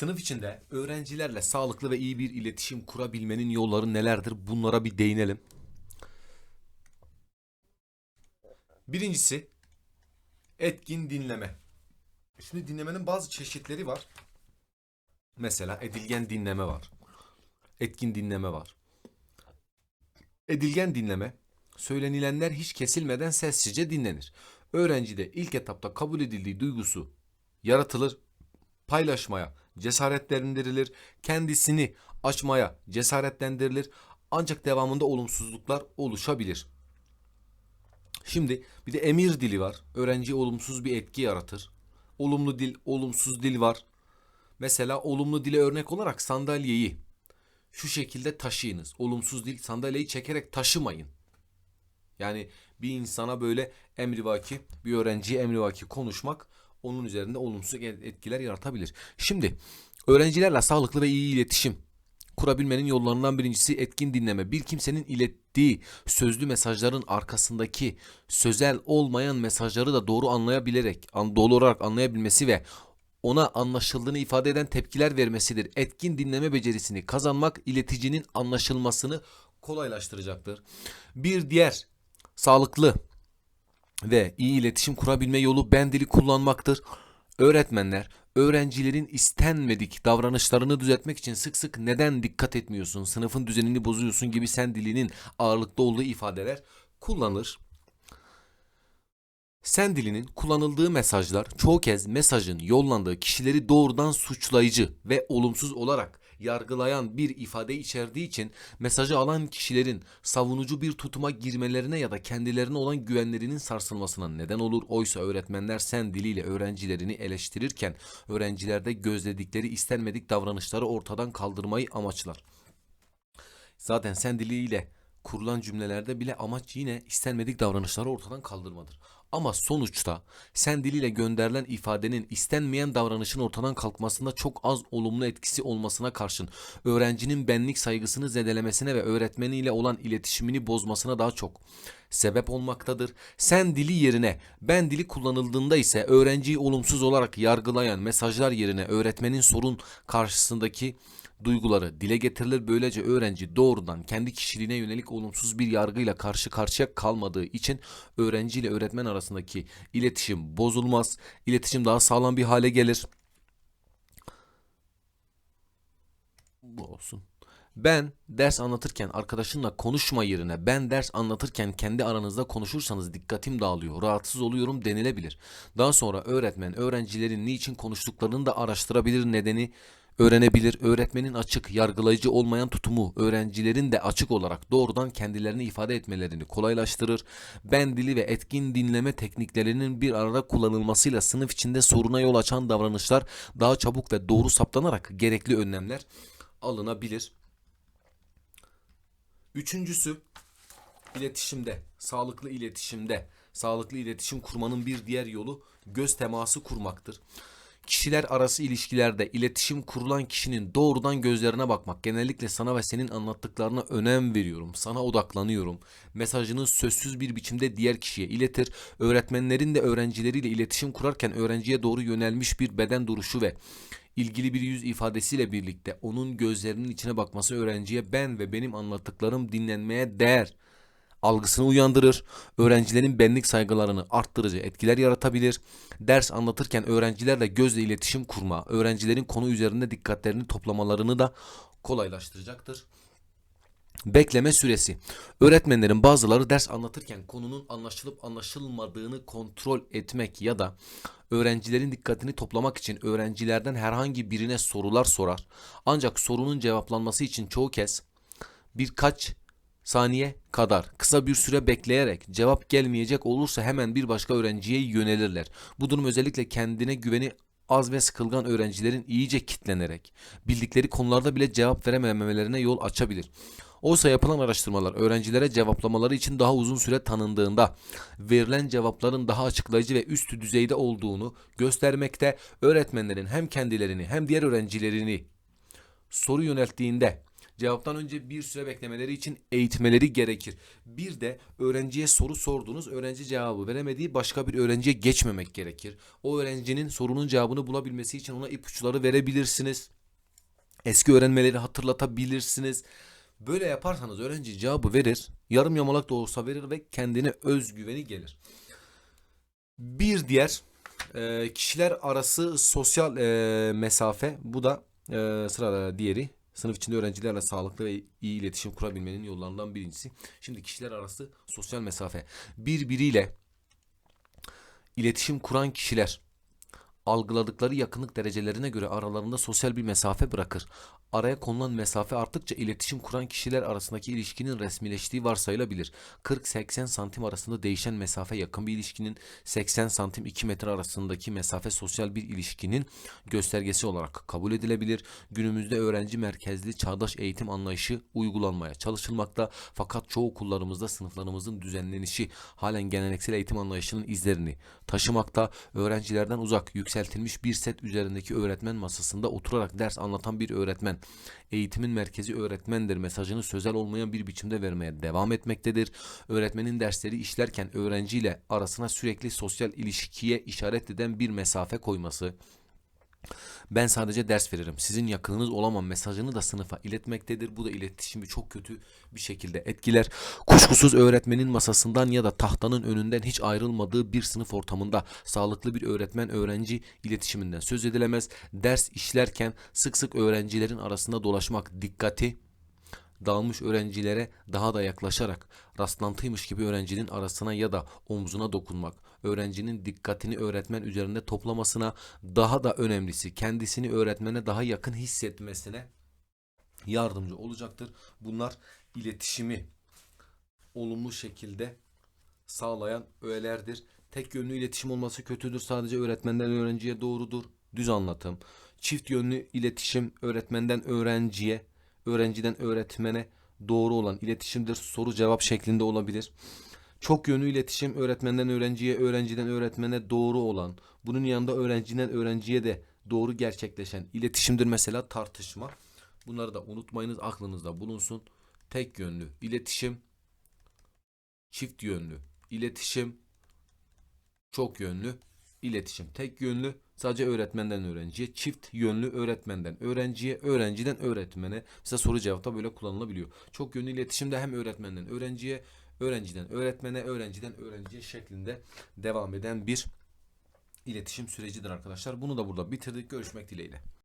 Sınıf içinde öğrencilerle sağlıklı ve iyi bir iletişim kurabilmenin yolları nelerdir? Bunlara bir değinelim. Birincisi etkin dinleme. Şimdi dinlemenin bazı çeşitleri var. Mesela edilgen dinleme var. Etkin dinleme var. Edilgen dinleme, söylenilenler hiç kesilmeden sessizce dinlenir. Öğrencide ilk etapta kabul edildiği duygusu yaratılır, paylaşmaya cesaretlendirilir, kendisini açmaya cesaretlendirilir. Ancak devamında olumsuzluklar oluşabilir. Şimdi bir de emir dili var. Öğrenciye olumsuz bir etki yaratır. Olumlu dil, olumsuz dil var. Mesela olumlu dile örnek olarak sandalyeyi şu şekilde taşıyınız. Olumsuz dil sandalyeyi çekerek taşımayın. Yani bir insana böyle emrivaki, bir öğrenciye emrivaki konuşmak onun üzerinde olumsuz etkiler yaratabilir. Şimdi öğrencilerle sağlıklı ve iyi iletişim kurabilmenin yollarından birincisi etkin dinleme. Bir kimsenin ilettiği sözlü mesajların arkasındaki sözel olmayan mesajları da doğru anlayabilerek, an- doğru olarak anlayabilmesi ve ona anlaşıldığını ifade eden tepkiler vermesidir. Etkin dinleme becerisini kazanmak ileticinin anlaşılmasını kolaylaştıracaktır. Bir diğer sağlıklı ve iyi iletişim kurabilme yolu ben dili kullanmaktır. Öğretmenler öğrencilerin istenmedik davranışlarını düzeltmek için sık sık neden dikkat etmiyorsun, sınıfın düzenini bozuyorsun gibi sen dilinin ağırlıkta olduğu ifadeler kullanır. Sen dilinin kullanıldığı mesajlar çoğu kez mesajın yollandığı kişileri doğrudan suçlayıcı ve olumsuz olarak yargılayan bir ifade içerdiği için mesajı alan kişilerin savunucu bir tutuma girmelerine ya da kendilerine olan güvenlerinin sarsılmasına neden olur. Oysa öğretmenler sen diliyle öğrencilerini eleştirirken öğrencilerde gözledikleri istenmedik davranışları ortadan kaldırmayı amaçlar. Zaten sen diliyle kurulan cümlelerde bile amaç yine istenmedik davranışları ortadan kaldırmadır. Ama sonuçta sen diliyle gönderilen ifadenin istenmeyen davranışın ortadan kalkmasında çok az olumlu etkisi olmasına karşın öğrencinin benlik saygısını zedelemesine ve öğretmeniyle olan iletişimini bozmasına daha çok sebep olmaktadır. Sen dili yerine ben dili kullanıldığında ise öğrenciyi olumsuz olarak yargılayan mesajlar yerine öğretmenin sorun karşısındaki duyguları dile getirilir. Böylece öğrenci doğrudan kendi kişiliğine yönelik olumsuz bir yargıyla karşı karşıya kalmadığı için öğrenci ile öğretmen arasındaki iletişim bozulmaz. İletişim daha sağlam bir hale gelir. Bu olsun. Ben ders anlatırken arkadaşınla konuşma yerine ben ders anlatırken kendi aranızda konuşursanız dikkatim dağılıyor, rahatsız oluyorum denilebilir. Daha sonra öğretmen öğrencilerin niçin konuştuklarını da araştırabilir nedeni öğrenebilir. Öğretmenin açık, yargılayıcı olmayan tutumu öğrencilerin de açık olarak doğrudan kendilerini ifade etmelerini kolaylaştırır. Ben dili ve etkin dinleme tekniklerinin bir arada kullanılmasıyla sınıf içinde soruna yol açan davranışlar daha çabuk ve doğru saptanarak gerekli önlemler alınabilir. Üçüncüsü iletişimde, sağlıklı iletişimde, sağlıklı iletişim kurmanın bir diğer yolu göz teması kurmaktır. Kişiler arası ilişkilerde iletişim kurulan kişinin doğrudan gözlerine bakmak. Genellikle sana ve senin anlattıklarına önem veriyorum. Sana odaklanıyorum. Mesajını sözsüz bir biçimde diğer kişiye iletir. Öğretmenlerin de öğrencileriyle iletişim kurarken öğrenciye doğru yönelmiş bir beden duruşu ve ilgili bir yüz ifadesiyle birlikte onun gözlerinin içine bakması öğrenciye ben ve benim anlattıklarım dinlenmeye değer algısını uyandırır. Öğrencilerin benlik saygılarını arttırıcı etkiler yaratabilir. Ders anlatırken öğrencilerle gözle iletişim kurma, öğrencilerin konu üzerinde dikkatlerini toplamalarını da kolaylaştıracaktır. Bekleme süresi. Öğretmenlerin bazıları ders anlatırken konunun anlaşılıp anlaşılmadığını kontrol etmek ya da öğrencilerin dikkatini toplamak için öğrencilerden herhangi birine sorular sorar. Ancak sorunun cevaplanması için çoğu kez birkaç saniye kadar kısa bir süre bekleyerek cevap gelmeyecek olursa hemen bir başka öğrenciye yönelirler. Bu durum özellikle kendine güveni az ve sıkılgan öğrencilerin iyice kitlenerek bildikleri konularda bile cevap verememelerine yol açabilir. Oysa yapılan araştırmalar öğrencilere cevaplamaları için daha uzun süre tanındığında verilen cevapların daha açıklayıcı ve üst düzeyde olduğunu göstermekte. Öğretmenlerin hem kendilerini hem diğer öğrencilerini soru yönelttiğinde Cevaptan önce bir süre beklemeleri için eğitmeleri gerekir. Bir de öğrenciye soru sordunuz, öğrenci cevabı veremediği başka bir öğrenciye geçmemek gerekir. O öğrencinin sorunun cevabını bulabilmesi için ona ipuçları verebilirsiniz. Eski öğrenmeleri hatırlatabilirsiniz. Böyle yaparsanız öğrenci cevabı verir, yarım yamalak da olsa verir ve kendine özgüveni gelir. Bir diğer e, kişiler arası sosyal e, mesafe. Bu da e, sırada diğeri. Sınıf içinde öğrencilerle sağlıklı ve iyi iletişim kurabilmenin yollarından birincisi. Şimdi kişiler arası sosyal mesafe. Birbiriyle iletişim kuran kişiler algıladıkları yakınlık derecelerine göre aralarında sosyal bir mesafe bırakır. Araya konulan mesafe arttıkça iletişim kuran kişiler arasındaki ilişkinin resmileştiği varsayılabilir. 40-80 santim arasında değişen mesafe yakın bir ilişkinin, 80 santim 2 metre arasındaki mesafe sosyal bir ilişkinin göstergesi olarak kabul edilebilir. Günümüzde öğrenci merkezli çağdaş eğitim anlayışı uygulanmaya çalışılmakta fakat çoğu okullarımızda sınıflarımızın düzenlenişi halen geleneksel eğitim anlayışının izlerini taşımakta. Öğrencilerden uzak yükseltilmiş bir set üzerindeki öğretmen masasında oturarak ders anlatan bir öğretmen eğitimin merkezi öğretmendir mesajını sözel olmayan bir biçimde vermeye devam etmektedir. Öğretmenin dersleri işlerken öğrenciyle arasına sürekli sosyal ilişkiye işaret eden bir mesafe koyması, ben sadece ders veririm. Sizin yakınınız olamam mesajını da sınıfa iletmektedir. Bu da iletişimi çok kötü bir şekilde etkiler. Kuşkusuz öğretmenin masasından ya da tahtanın önünden hiç ayrılmadığı bir sınıf ortamında sağlıklı bir öğretmen öğrenci iletişiminden söz edilemez. Ders işlerken sık sık öğrencilerin arasında dolaşmak dikkati dağılmış öğrencilere daha da yaklaşarak rastlantıymış gibi öğrencinin arasına ya da omzuna dokunmak, öğrencinin dikkatini öğretmen üzerinde toplamasına, daha da önemlisi kendisini öğretmene daha yakın hissetmesine yardımcı olacaktır. Bunlar iletişimi olumlu şekilde sağlayan öğelerdir. Tek yönlü iletişim olması kötüdür. Sadece öğretmenden öğrenciye doğrudur. Düz anlatım. Çift yönlü iletişim öğretmenden öğrenciye, öğrenciden öğretmene doğru olan iletişimdir. Soru cevap şeklinde olabilir. Çok yönlü iletişim öğretmenden öğrenciye, öğrenciden öğretmene doğru olan, bunun yanında öğrenciden öğrenciye de doğru gerçekleşen iletişimdir mesela tartışma. Bunları da unutmayınız, aklınızda bulunsun. Tek yönlü iletişim, çift yönlü iletişim, çok yönlü iletişim. Tek yönlü sadece öğretmenden öğrenciye, çift yönlü öğretmenden öğrenciye, öğrenciden öğretmene. Mesela soru cevapta böyle kullanılabiliyor. Çok yönlü iletişimde hem öğretmenden öğrenciye, öğrenciden öğretmene, öğrenciden öğrenciye şeklinde devam eden bir iletişim sürecidir arkadaşlar. Bunu da burada bitirdik. Görüşmek dileğiyle.